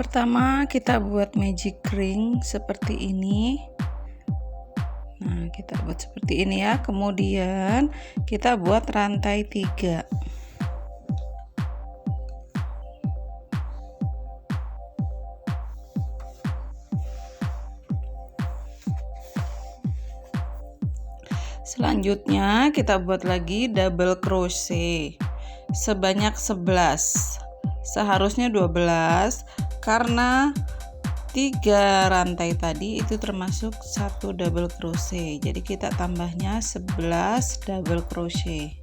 pertama kita buat magic ring seperti ini. Nah kita buat seperti ini ya. Kemudian kita buat rantai tiga. Selanjutnya kita buat lagi double crochet. Sebanyak 11 seharusnya 12 karena tiga rantai tadi itu termasuk satu double crochet. Jadi kita tambahnya 11 double crochet.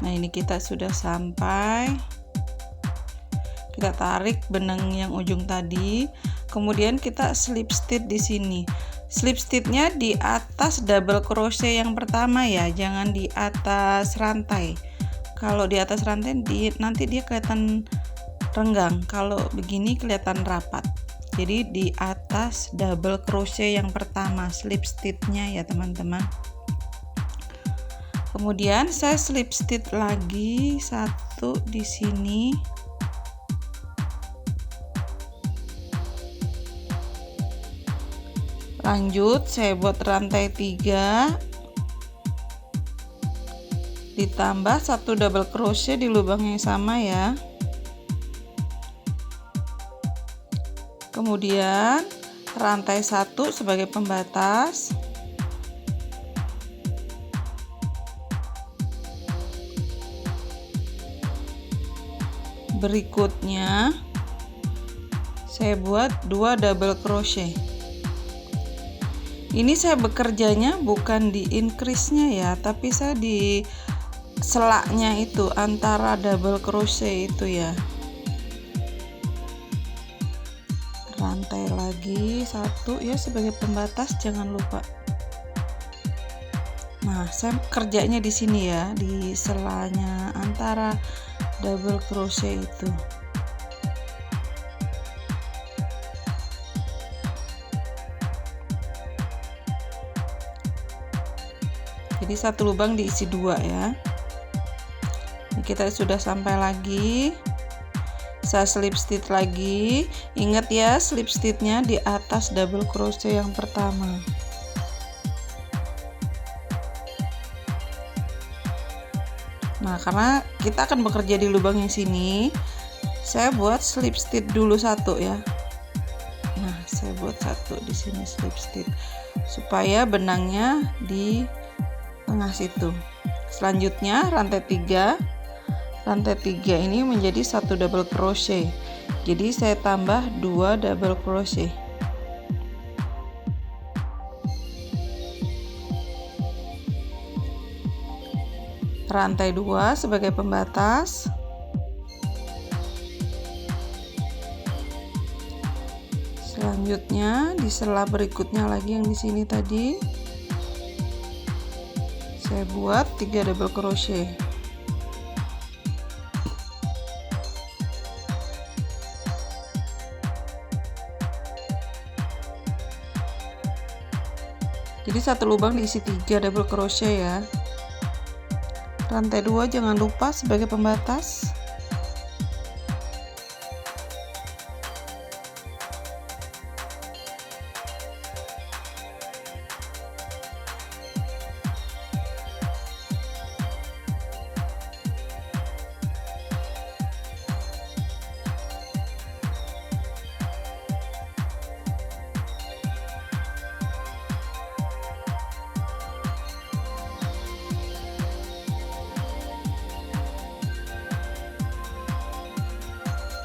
Nah ini kita sudah sampai. Kita tarik benang yang ujung tadi. Kemudian kita slip stitch di sini. Slip stitchnya di atas double crochet yang pertama ya jangan di atas rantai. Kalau di atas rantai di, nanti dia kelihatan renggang. Kalau begini kelihatan rapat. Jadi di atas double crochet yang pertama slip stitchnya ya teman-teman. Kemudian saya slip stitch lagi satu di sini. Lanjut saya buat rantai 3 ditambah satu double crochet di lubang yang sama ya kemudian rantai satu sebagai pembatas. Berikutnya saya buat dua double crochet. Ini saya bekerjanya bukan di increase nya ya tapi saya di selaknya itu antara double crochet itu ya satu ya sebagai pembatas jangan lupa. Nah saya kerjanya di sini ya di selanya antara double crochet itu. Jadi satu lubang diisi dua ya. Kita sudah sampai lagi saya slip stitch lagi. Ingat ya slip stitchnya di atas double crochet yang pertama. Nah karena kita akan bekerja di lubang yang sini saya buat slip stitch dulu satu ya. Nah saya buat satu di sini slip stitch supaya benangnya di tengah situ. Selanjutnya rantai 3 rantai 3 ini menjadi satu double crochet. Jadi saya tambah dua double crochet. Rantai 2 sebagai pembatas. Selanjutnya di sela berikutnya lagi yang di sini tadi saya buat 3 double crochet jadi satu lubang diisi tiga double crochet ya. Rantai dua jangan lupa sebagai pembatas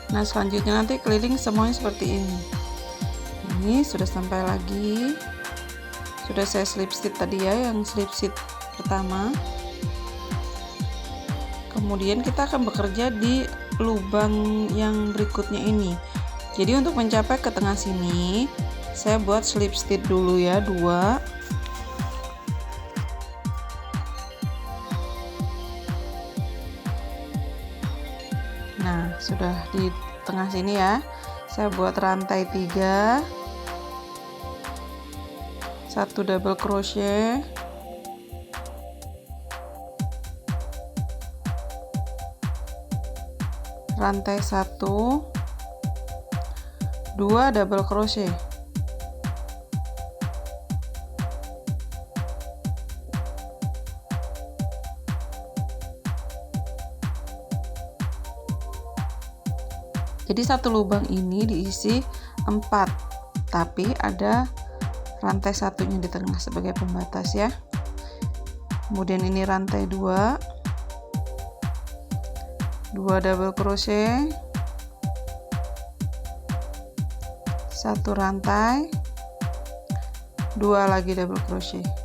nah selanjutnya nanti keliling semuanya seperti ini. Ini sudah sampai lagi. Sudah saya slip stitch tadi ya yang slip stitch pertama. Kemudian kita akan bekerja di lubang yang berikutnya ini. Jadi untuk mencapai ke tengah sini saya buat slip stitch dulu ya dua di tengah sini ya. Saya buat rantai 3 satu double crochet. Rantai satu. 2 double crochet jadi satu lubang ini diisi 4 tapi ada rantai satunya di tengah sebagai pembatas ya. Kemudian ini rantai 2 2 double crochet. Satu rantai. Dua lagi double crochet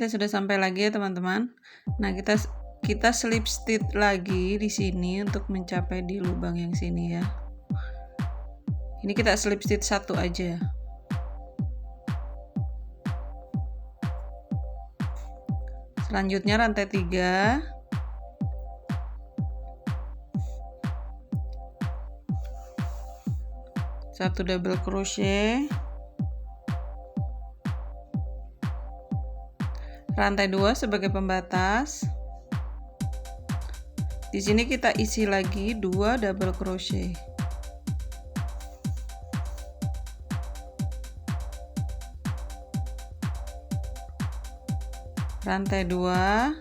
kita sudah sampai lagi ya teman-teman. Nah kita kita slip stitch lagi di sini untuk mencapai di lubang yang sini ya. Ini kita slip stitch satu aja. Selanjutnya rantai 3 satu double crochet rantai 2 sebagai pembatas di sini kita isi lagi dua double crochet. Rantai dua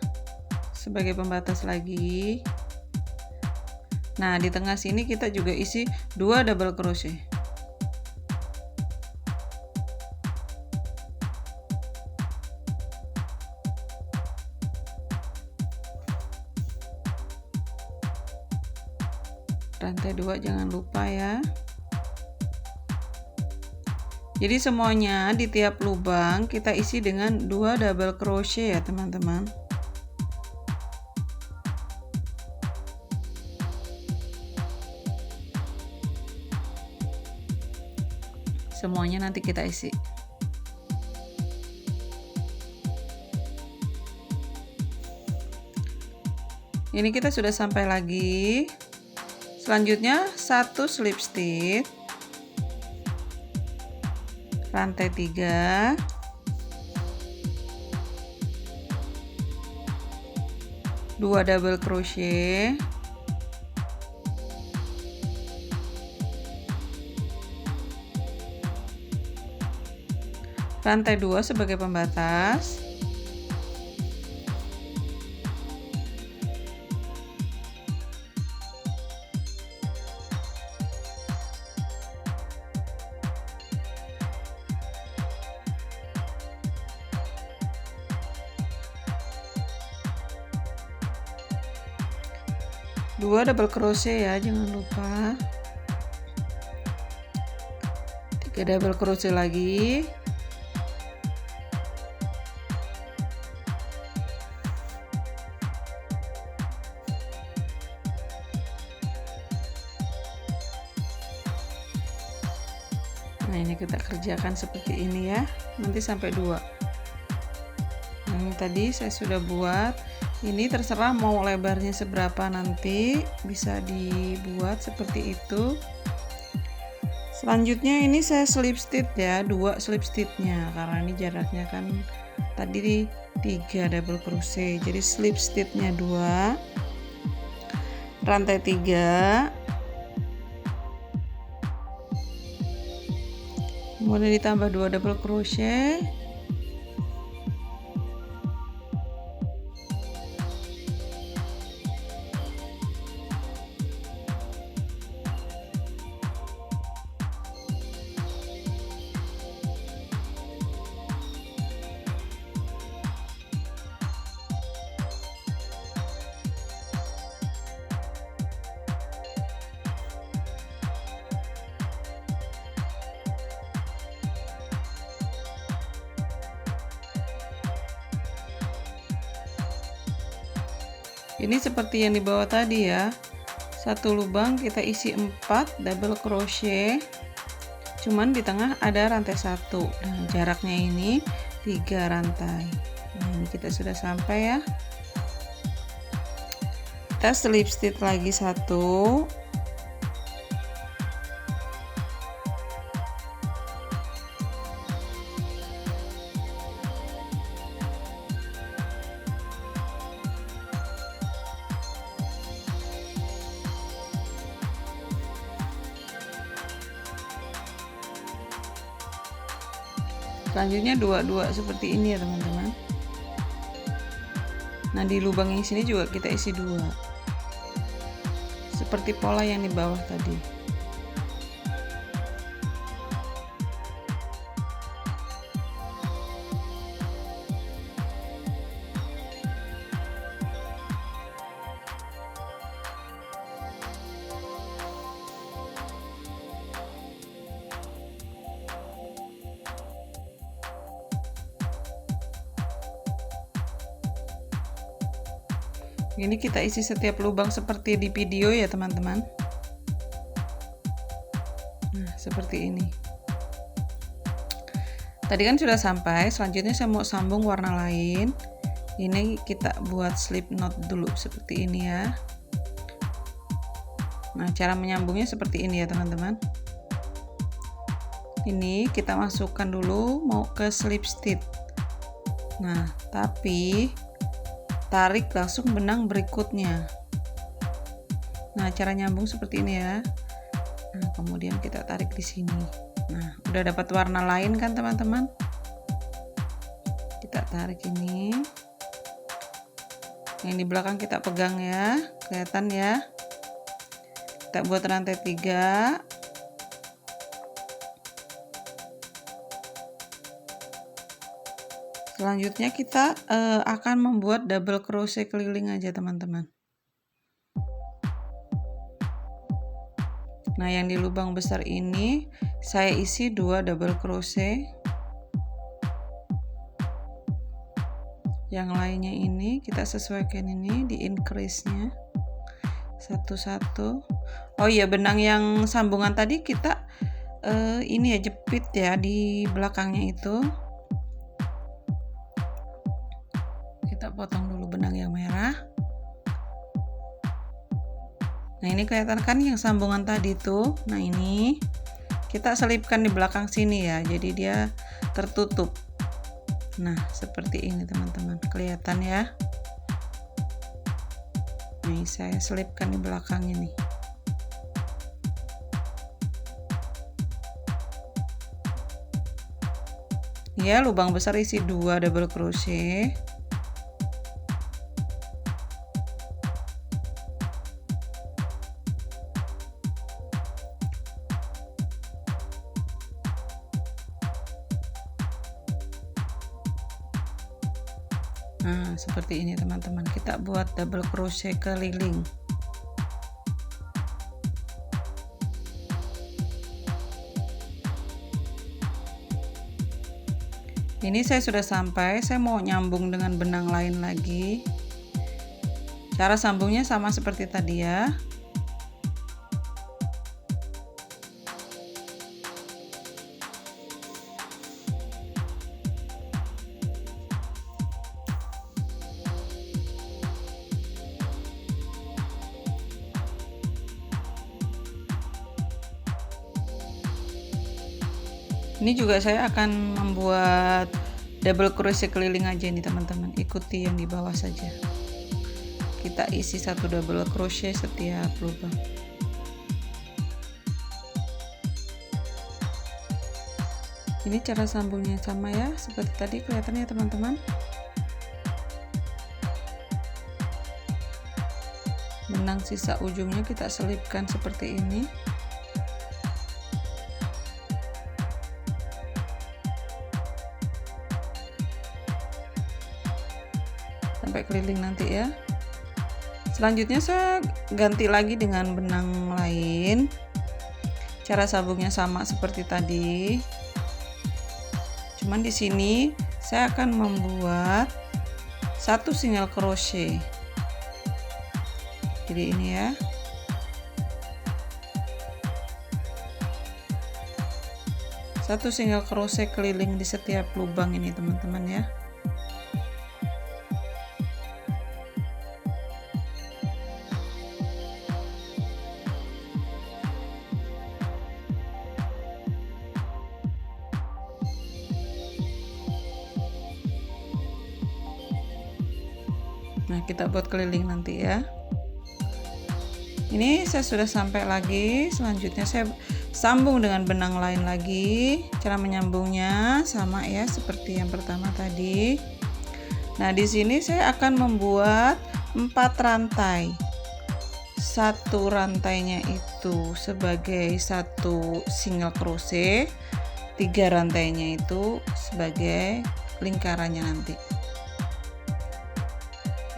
sebagai pembatas lagi. Nah, di tengah sini kita juga isi dua double crochet. Jangan lupa ya. Jadi semuanya di tiap lubang kita isi dengan dua double crochet ya teman-teman. Semuanya nanti kita isi. Ini kita sudah sampai lagi selanjutnya satu slip stitch rantai 3 dua double crochet. Rantai 2 sebagai pembatas double crochet ya jangan lupa. Tiga double crochet lagi. Nah ini kita kerjakan seperti ini ya. Nanti sampai dua. Nah ini tadi saya sudah buat ini terserah mau lebarnya seberapa nanti bisa dibuat seperti itu. Selanjutnya ini saya slip stitch ya dua slip stitchnya karena ini jaraknya kan tadi tiga double crochet. Jadi slip stitchnya dua rantai tiga kemudian ditambah dua double crochet ini seperti yang di bawah tadi ya. Satu lubang kita isi 4 double crochet. Cuman di tengah ada rantai satu. Nah jaraknya ini tiga rantai. Nah ini kita sudah sampai ya. Kita slip stitch lagi satu selanjutnya dua-dua seperti ini ya teman-teman. Nah di lubang yang sini juga kita isi dua. Seperti pola yang di bawah tadi ini kita isi setiap lubang seperti di video ya teman-teman. Nah seperti ini. Tadi kan sudah sampai selanjutnya saya mau sambung warna lain. Ini kita buat slip knot dulu seperti ini ya. Nah cara menyambungnya seperti ini ya teman-teman. Ini kita masukkan dulu mau ke slip stitch. Nah tapi tarik langsung benang berikutnya. Nah cara nyambung seperti ini ya. Nah kemudian kita tarik di sini. Nah udah dapat warna lain kan teman-teman? Kita tarik ini. Yang di belakang kita pegang ya kelihatan ya. Kita buat rantai tiga Selanjutnya kita uh, akan membuat double crochet keliling aja teman-teman. Nah, yang di lubang besar ini saya isi dua double crochet. Yang lainnya ini kita sesuaikan ini di increase-nya. Satu-satu. Oh iya, benang yang sambungan tadi kita uh, ini ya jepit ya di belakangnya itu. Ini kelihatan kan yang sambungan tadi tuh? Nah ini kita selipkan di belakang sini ya jadi dia tertutup. Nah seperti ini teman-teman. Kelihatan ya? Nih saya selipkan di belakang ini. Ya lubang besar isi dua double crochet double crochet keliling. Ini saya sudah sampai saya mau nyambung dengan benang lain lagi. Cara sambungnya sama seperti tadi ya juga saya akan membuat double crochet keliling aja nih teman-teman. Ikuti yang di bawah saja. Kita isi satu double crochet setiap lubang. Ini cara sambungnya sama ya seperti tadi kelihatannya teman-teman. Benang sisa ujungnya kita selipkan seperti ini nanti ya. Selanjutnya saya ganti lagi dengan benang lain. Cara sambungnya sama seperti tadi. Cuman di sini saya akan membuat satu single crochet. Jadi ini ya. Satu single crochet keliling di setiap lubang ini teman-teman ya nah kita buat keliling nanti ya. Ini saya sudah sampai lagi. Selanjutnya saya sambung dengan benang lain lagi. Cara menyambungnya sama ya seperti yang pertama tadi. Nah di sini saya akan membuat empat rantai. Satu rantainya itu sebagai satu single crochet. Tiga rantainya itu sebagai lingkarannya nanti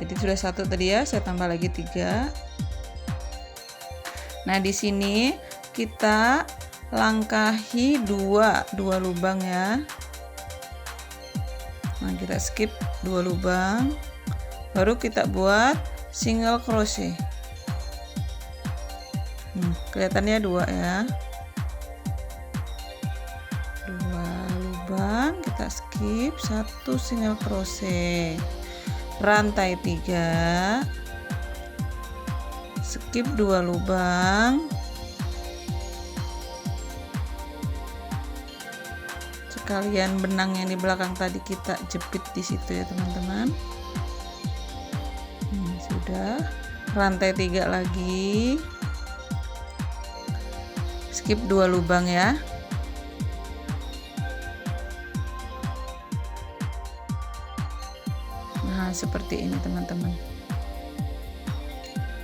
jadi sudah satu tadi ya saya tambah lagi tiga. Nah di sini kita langkahi dua dua lubang ya. Nah kita skip dua lubang baru kita buat single crochet. Hmm, kelihatannya dua ya. Dua lubang kita skip satu single crochet rantai tiga. Skip dua lubang. Sekalian benang yang di belakang tadi kita jepit di situ ya teman-teman. Ini sudah. Rantai tiga lagi. Skip dua lubang ya seperti ini teman-teman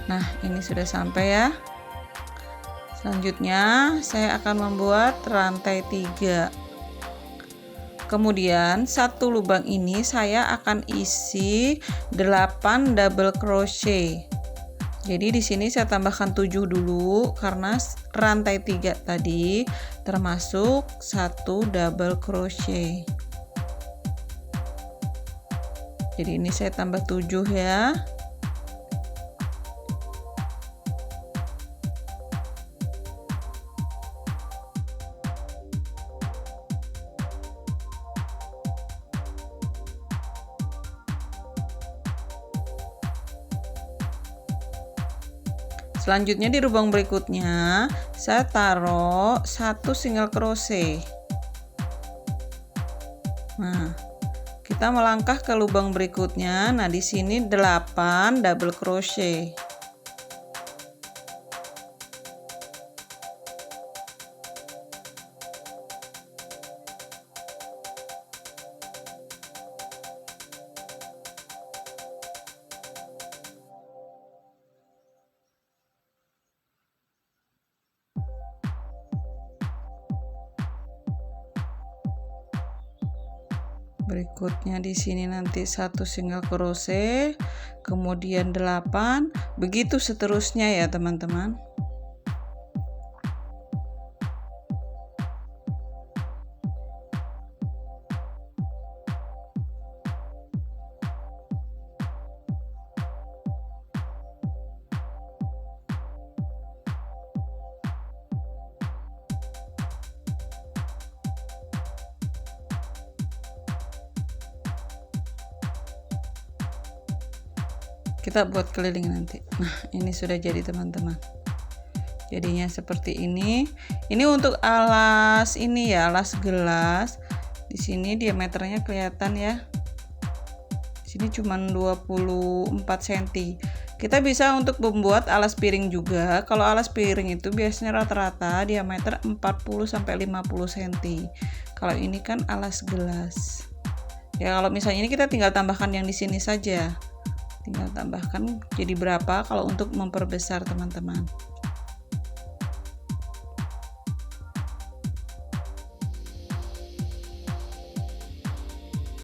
nah ini sudah sampai ya selanjutnya saya akan membuat rantai tiga Kemudian satu lubang ini saya akan isi 8 double crochet. Jadi di sini saya tambahkan 7 dulu karena rantai 3 tadi termasuk satu double crochet. Jadi ini saya tambah 7 ya. selanjutnya di lubang berikutnya saya taruh satu single crochet nah kita melangkah ke lubang berikutnya. Nah di sini 8 double crochet berikutnya di sini nanti satu single crochet kemudian 8 begitu seterusnya ya teman-teman kita buat keliling nanti. Nah ini sudah jadi teman-teman. Jadinya seperti ini. Ini untuk alas ini ya alas gelas. Di sini diameternya kelihatan ya. Di sini cuma 24 cm kita bisa untuk membuat alas piring juga. Kalau alas piring itu biasanya rata-rata diameter 40 sampai 50 cm kalau ini kan alas gelas. Ya kalau misalnya ini kita tinggal tambahkan yang di sini saja tinggal tambahkan jadi berapa kalau untuk memperbesar teman-teman